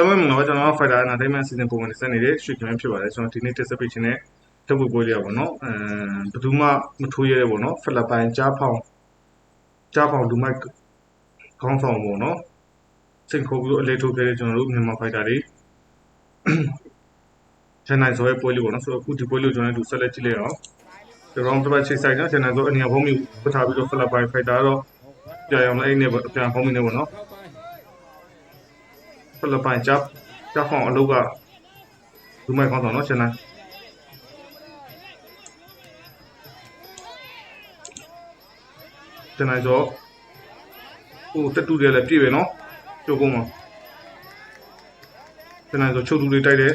ကျွန်တော်တို့ကျွန်တော် Fighter Entertainment Season ပုံမှန်ဆက်နေတဲ့ရွှေကင်းဖြစ်ပါတယ်ကျွန်တော်ဒီနေ့ test pitch နဲ့တက်ဖို့ပွဲလေးရပါတော့အဲဘယ်သူမှမထိုးရဲပေါ့နော်ဖိလစ်ပိုင်ကြားဖောင်ကြားဖောင်ဒူမိုက်ခေါင်းဆောင်ပေါ့နော်စိတ်ခိုးပြီးအလေးထိုးခဲ့တဲ့ကျွန်တော်တို့မြန်မာ Fighter တွေချန်နိုင်ဆိုရဲ့ပွဲလေးပေါ့နော်ဆိုတော့အခုဒီပွဲလေးကိုကျွန်တော်တို့ဆက်လက်ကြည့်လိုက်အောင်ကျွန်တော်တို့တစ်ပတ်ချိတ်ဆိုင်နော်ချန်နိုင်ဆိုအနီယာဖုံးမျိုးပထားပြီးတော့ဖိလစ်ပိုင် Fighter တော့ကြာအောင်လည်းအဲ့နဲ့ပြန်ဖုံးမိနေပေါ့နော် ဖိလစ်ပိုင်ဂျပ်ဂျပ်ဖောင်အလုပ်ကလူမိုက်ကောင်းဆောင်နော်ရှင်နိုင်ရှင်နိုင်ဆိုဟိုတက်တူတွေလည်းပြည့်ပဲနော်ကျုပ်ကုန်းမှာရှင်နိုင်ဆိုချုပ်တူတွေတိုက်တယ်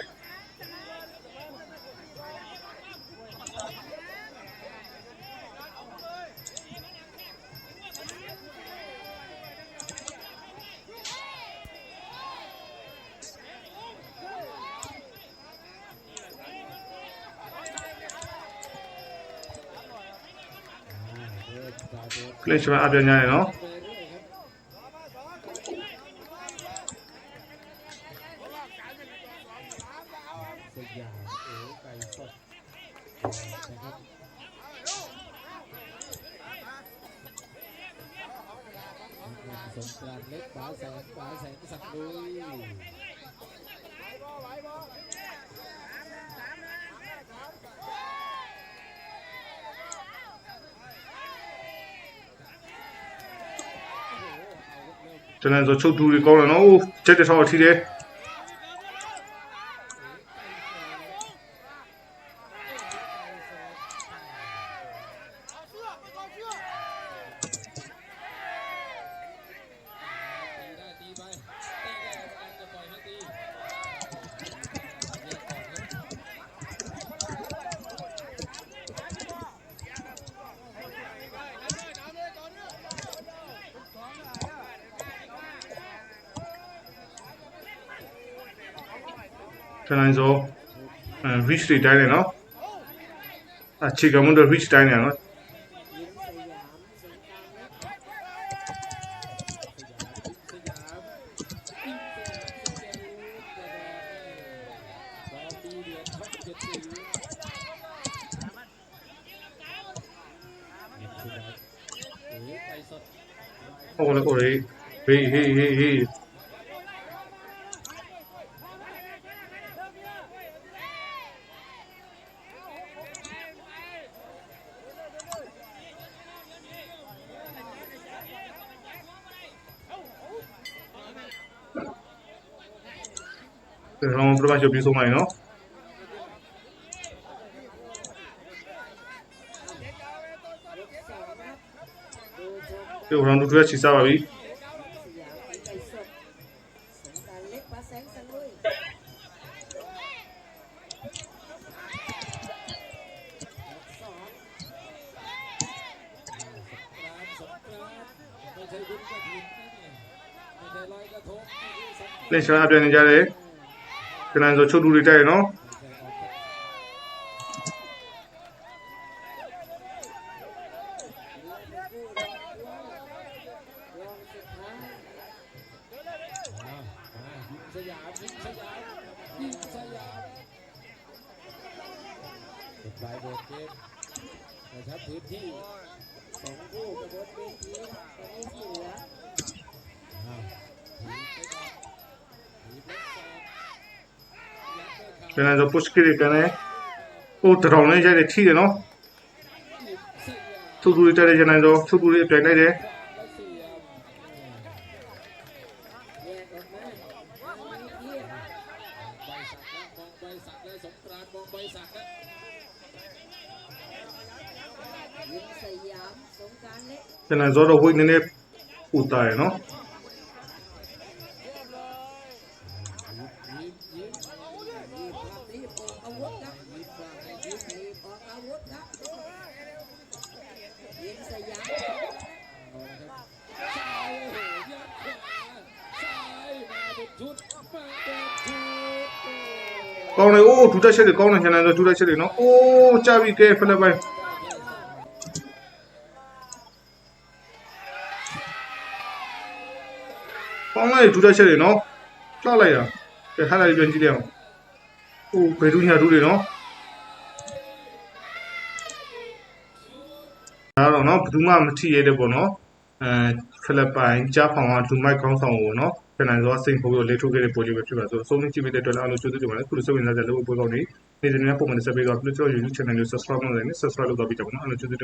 ကလစ်ချ်မအပြညာရယ်နော် สยามเอ๋ไก่สดนะครับสงกรานต์เล็กป๋าแสนป๋าแสนสักดิ์ลุย ရှင်နိုင်ဆိုချုပ်တူတွေကောင်းတယ်နော်အိုးချက်တစ်ထောက်ထိတယ် ရှင်နိုင်ဆိုအဲ reach တွေတိုင်းတယ်နော်အခြေခံမှုတော့ reach တိုင်းတယ်နော်ဟုတ်လေဟိုလေဟေးဟေးဟေးဟေးကျွန်တော်ပြမချုပ် ကျွန်တော်ပထမချုပ်ပြီးဆုံးပါရင်နော်ဒီရောင်ဒူထွက်ချီစားပါပြီလက်ရှားပြနေကြတယ် Thế này rồi chốt đủ đi đây nó. Thank you. ပြန်လာဆို push kick တွေပြန်လဲဟိုတရောင်လေးရိုက်တယ်ထိတယ်နော်ထုတ်သူတွေတိုက်တယ်ရန်နိုင်တော့ထုတ်သူတွေအပြိုင်လိုက်တယ်ပြန်လာဆိုတော့ဝိတ်နည်းနည်းပူတာရယ်နော် ကောင်းတယ်အိုးဒူတက်ချက်တွေကောင်းတယ်ကျွန်တော်ဆိုဒူတက်ချက်တွေနော်အိုးကြာပြီကဲဖိလစ်ပိုင်ကောင်းလိုက်ဒူတက်ချက်တွေနော်ကြောက်လိုက်တာကဲထားလိုက်ပြန်ကြည့်လိုက်အောင်ဟိုဘယ်သူညာသူတွေနော်ဒါတော့နော်ဘယ်သူမှမထိရတဲ့ပေါ့နော်အဲဖိလစ်ပိုင်ဂျပန်ကလူမိုက်ကောင်းဆောင်ကိုနော် ပြန်နိုင်တော့စိန်ဖို့ပြီးလေထုတ်ခဲ့တဲ့ပွဲလေးပဲဖြစ်ပါဆိုအဆုံးကြည့်ပေးတဲ့အတွက်အားလုံးကျေးဇူးတင်ပါတယ်ခုလိုစိတ်ဝင်စားတဲ့လူပွဲကောင်းတွေနေ့စဉ်နဲ့ပုံမှန်ဆက်ပေးတော့ပြီးတော့ YouTube channel ကို subscribe လုပ်နေ subscribe လုပ်တော့ပြီးကြပါနော်အားလုံးကျေးဇူး